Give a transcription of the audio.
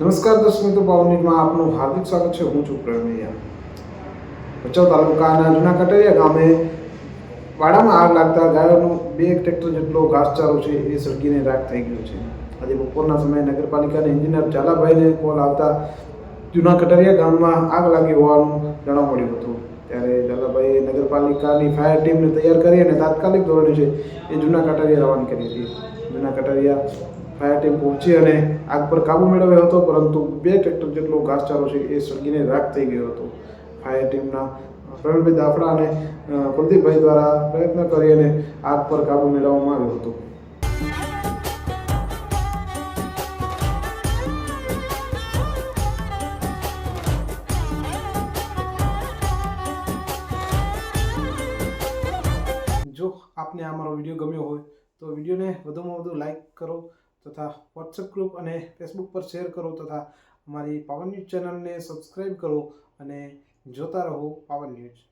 નમસ્કાર દર્શક મિત્રો પાવનીમાં આપનું હાર્દિક સ્વાગત છે. હું છું પ્રવીણિયા ભચાઉ તાલુકાના જૂના કટરિયા ગામે વાડામાં આગ લાગતા ગાયોનું બે ટ્રેક્ટર જેટલો ઘાસચારો છે એ સળગીને રાખ થઈ ગયો છે. આજે બપોરના સમયે નગરપાલિકાના એન્જિનિયર ઝાલાભાઈને કોલ આવતા જૂના કટરિયા ગામમાં આગ લાગી હોવાનું જાણવા મળ્યું હતું. ત્યારે ઝાલાભાઈએ નગરપાલિકાની ફાયર ટીમને તૈયાર કરી અને તાત્કાલિક ધોરણે છે એ જૂના કટરિયા રવાના કરી હતી. જૂના કટરિયા ફાયર ટીમ પહોંચી અને આગ પર કાબુ મેળવ્યો હતો, પરંતુ બે ટ્રેક્ટર જેટલો ઘાસચારો છે એ સળગીને રાખ થઈ ગયો હતો. ફાયર ટીમના પ્રવીણભાઈ દાફડા અને કુલદીપભાઈ દ્વારા પ્રયત્ન કરી અને આગ પર કાબુ મેળવવામાં આવ્યો હતો. જો આપને આ વીડિયો ગમ્યો હોય, તો વિડીયોને વધુમાં વધુ લાઈક કરો તથા વોટ્સએપ ગ્રુપ અને ફેસબુક પર શેર કરો તથા અમારી પાવન ન્યૂઝ ચેનલને સબસ્ક્રાઈબ કરો અને જોતા રહો પાવન ન્યૂઝ